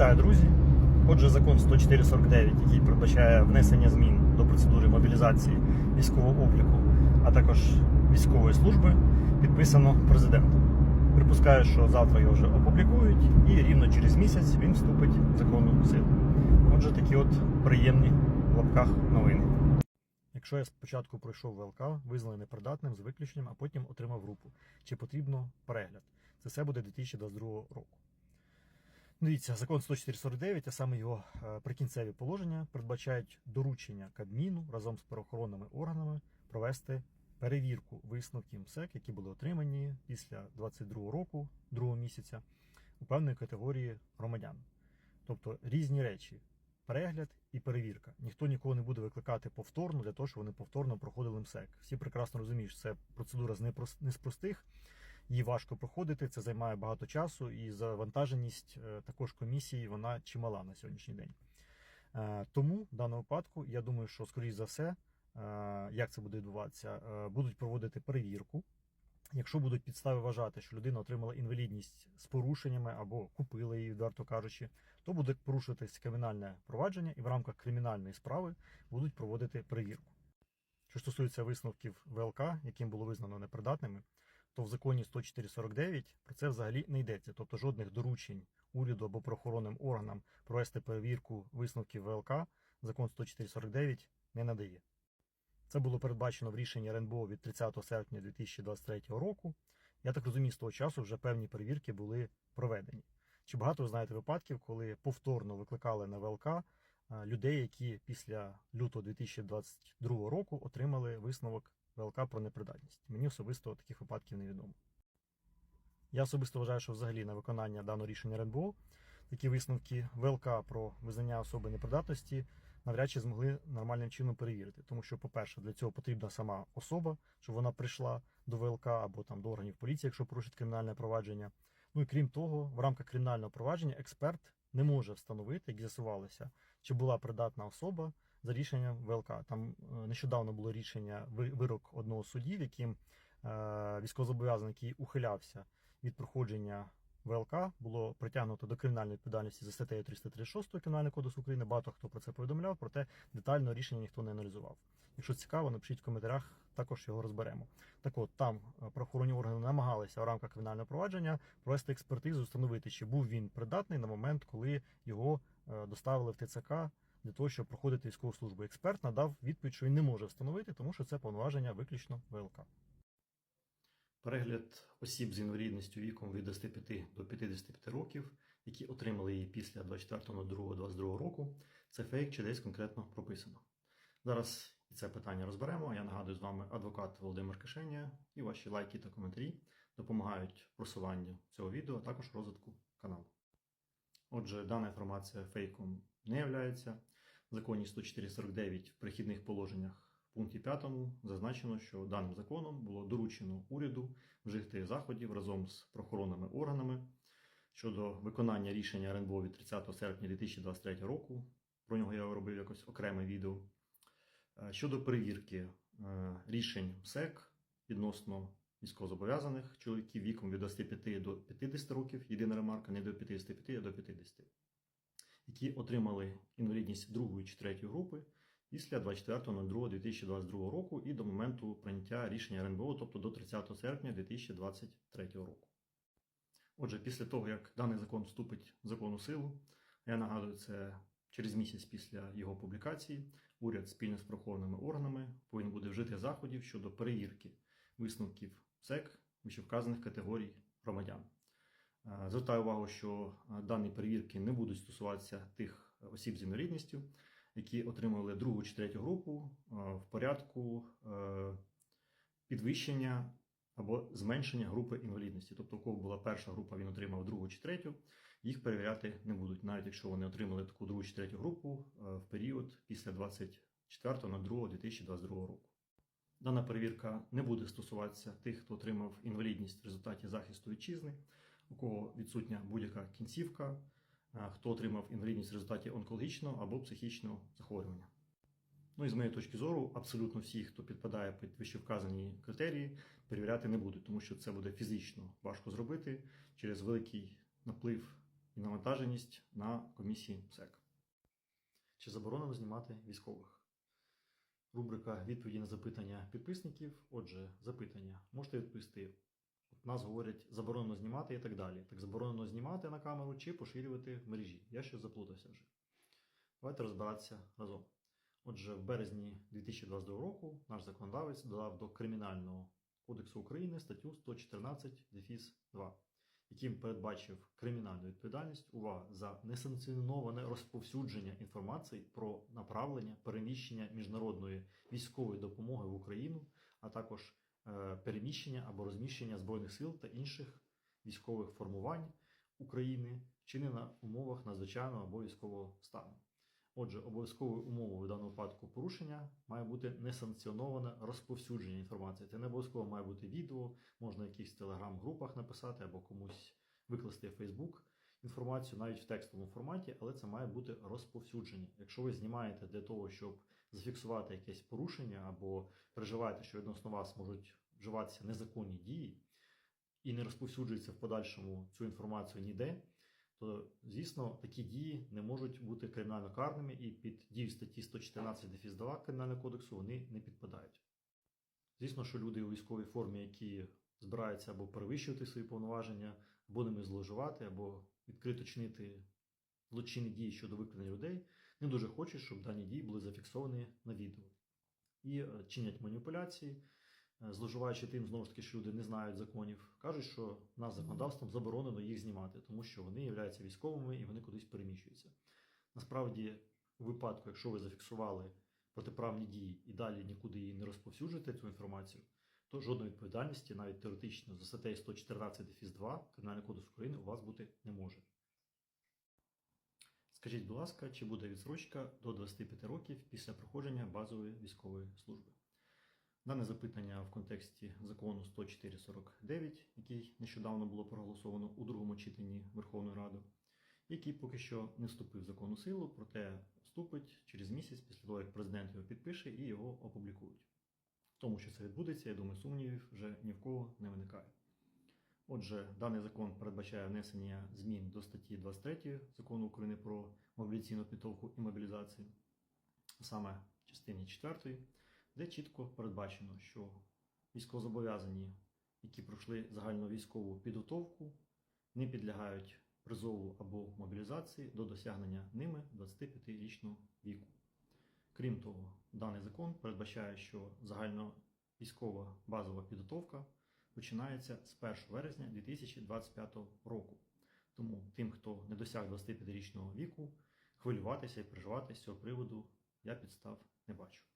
Вітаю, друзі! Отже, закон 10449, який передбачає внесення змін до процедури мобілізації військового обліку, а також військової служби, підписано президентом. Припускаю, що завтра його вже опублікують, і рівно через місяць він вступить в законну силу. Отже, такі от приємні в лапках новини. Якщо я спочатку пройшов ВЛК, визнаний непридатним з виключенням, а потім отримав групу, чи потрібно перегляд? Це все буде 2022 року. Дивіться, закон 10449, а саме його е, прикінцеві положення передбачають доручення Кабміну разом з правоохоронними органами провести перевірку висновків МСЕК, які були отримані після 22 року, другого місяця, у певної категорії громадян. Тобто різні речі. Перегляд і перевірка. Ніхто нікого не буде викликати повторно для того, щоб вони повторно проходили МСЕК. Всі прекрасно розуміють, що це процедура з непрос- не з простих, її важко проходити, це займає багато часу, і завантаженість е, також комісії вона чимала на сьогоднішній день. Е, Тому в даному випадку я думаю, що скоріш за все, е, як це буде відбуватися, будуть проводити перевірку. Якщо будуть підстави вважати, що людина отримала інвалідність з порушеннями або купила її, відверто кажучи, то буде порушуватись кримінальне провадження, і в рамках кримінальної справи будуть проводити перевірку. Що стосується висновків ВЛК, яким було визнано непридатними, то в законі 10449 про це взагалі не йдеться. Тобто жодних доручень уряду або правоохоронним органам провести перевірку висновків ВЛК закон 10449 не надає. Це було передбачено в рішенні РНБО від 30 серпня 2023 року. Я так розумію, з того часу вже певні перевірки були проведені. Чи багато ви знаєте випадків, коли повторно викликали на ВЛК е, людей, які після лютого 2022 року отримали висновок ВЛК про непридатність? Мені особисто таких випадків невідомо. Я особисто вважаю, що взагалі на виконання даного рішення РНБО такі висновки ВЛК про визнання особи непридатності навряд чи змогли нормальним чином перевірити. Тому що, по-перше, для цього потрібна сама особа, щоб вона прийшла до ВЛК або там до органів поліції, якщо порушить кримінальне провадження. Ну і крім того, в рамках кримінального провадження експерт не може встановити, як з'ясувалося, чи була придатна особа за рішенням ВЛК. Там е, нещодавно було рішення ви- вирок одного з суддів, яким е, військовозобов'язаний, який ухилявся від проходження ВЛК, було притягнуто до кримінальної відповідальності за статтею 336 Кримінального кодексу України. Багато хто про це повідомляв, проте детально рішення ніхто не аналізував. Якщо цікаво, напишіть в коментарях, також його розберемо. Так от там е, правоохоронні органи намагалися в рамках кримінального провадження провести експертизу, встановити, чи був він придатний на момент, коли його доставили в ТЦК для того, щоб проходити військову службу. Експерт надав відповідь, що він не може встановити, тому що це повноваження виключно ВЛК. Перегляд осіб з інвалідністю віком від 25 до 55 років, які отримали її після 24.02.22 року, це фейк чи десь конкретно прописано. Зараз це питання розберемо. Я нагадую з вами адвокат Володимир Кишеня і ваші лайки та коментарі допомагають просуванню цього відео, а також розвитку каналу. Отже, дана інформація фейком не являється. В законі 10449 в перехідних положеннях в пункті 5 зазначено, що даним законом було доручено уряду вжити заходів разом з правоохоронними органами щодо виконання рішення РНБО від 30 серпня 2023 року. Про нього я робив якось окреме відео. Е, Щодо перевірки е, рішень МСЕК відносно військовозобов'язаних чоловіків віком від 25 до 50 років, єдина ремарка, не до 55, а до 50, які отримали інвалідність другої чи третьої групи після 24.02.2022 року і до моменту прийняття рішення РНБО, тобто до 30 серпня 2023 року. Отже, після того, як даний закон вступить в законну силу, я нагадую, це через місяць після його публікації, уряд спільно з правоохоронними органами повинен буде вжити заходів щодо перевірки висновків СЕК вищевказаних категорій громадян. Е, Звертаю увагу, що е, дані перевірки не будуть стосуватися тих осіб з інвалідністю, які отримали другу чи третю групу е, в порядку е, підвищення або зменшення групи інвалідності. Тобто, у кого була перша група, він отримав другу чи третю, їх перевіряти не будуть, навіть якщо вони отримали таку другу чи третю групу е, в період після 24.02.2022 року. Дана перевірка не буде стосуватися тих, хто отримав інвалідність в результаті захисту вітчизни, у кого відсутня будь-яка кінцівка, хто отримав інвалідність в результаті онкологічного або психічного захворювання. Ну і з моєї точки зору, абсолютно всі, хто підпадає під вищевказані критерії, перевіряти не будуть, тому що це буде фізично важко зробити через великий наплив і навантаженість на комісії МСЕК. Чи заборонено знімати військових? Рубрика відповіді на запитання підписників. Отже, запитання. Можете відповісти. От нас говорять заборонено знімати і так далі. Так заборонено знімати на камеру чи поширювати в мережі. Я щось заплутався вже. Давайте розбиратися разом. Отже, в березні 2022 року наш законодавець додав до Кримінального кодексу України статтю 114 дефіс 2, яким передбачив кримінальну відповідальність увага за несанкціоноване розповсюдження інформації про направлення переміщення міжнародної військової допомоги в Україну, а також е, переміщення або розміщення збройних сил та інших військових формувань України, вчинена на умовах надзвичайного або військового стану. Отже, обов'язковою умовою в даному випадку порушення має бути несанкціоноване розповсюдження інформації. Це не обов'язково має бути відео, можна в якихось телеграм-групах написати або комусь викласти в Фейсбук інформацію навіть в текстовому форматі, але це має бути розповсюдження. Якщо ви знімаєте для того, щоб зафіксувати якесь порушення, або переживаєте, що відносно вас можуть вживатися незаконні дії, і не розповсюджується в подальшому цю інформацію ніде, то, звісно, такі дії не можуть бути кримінально карними і під дію статті 114 дефіс 2 Кримінального кодексу вони не підпадають. Звісно, що люди у військовій формі, які збираються або перевищувати свої повноваження, або ними зловживати, або відкрито чинити злочинні дії щодо викрадення людей, не дуже хочуть, щоб дані дії були зафіксовані на відео. І е, чинять маніпуляції, зловживаючи тим, знову ж таки, що люди не знають законів, кажуть, що нас законодавством заборонено їх знімати, тому що вони являються військовими і вони кудись переміщуються. Насправді, у випадку, якщо ви зафіксували протиправні дії і далі нікуди її не розповсюджуєте цю інформацію, то жодної відповідальності, навіть теоретично, за статтею 114 дефіс 2 Кримінального кодексу України у вас бути не може. Скажіть, будь ласка, чи буде відсрочка до 25 років після проходження базової військової служби? Дане запитання в контексті закону 104.49, який нещодавно було проголосовано у другому читанні Верховної Ради, який поки що не вступив в законну силу, проте вступить через місяць після того, як президент його підпише і його опублікують. В тому, що це відбудеться, я думаю, сумнівів вже ні в кого не виникає. Отже, даний закон передбачає внесення змін до статті 23 закону України про мобілізаційну підготовку і мобілізацію, саме частині 4, де чітко передбачено, що військовозобов'язані, які пройшли загальну військову підготовку, не підлягають призову або мобілізації до досягнення ними 25-річного віку. Крім того, даний закон передбачає, що загальновійськова базова підготовка починається з 1 вересня 2025 року. Тому тим, хто не досяг 25-річного віку, хвилюватися і переживати з цього приводу я підстав не бачу.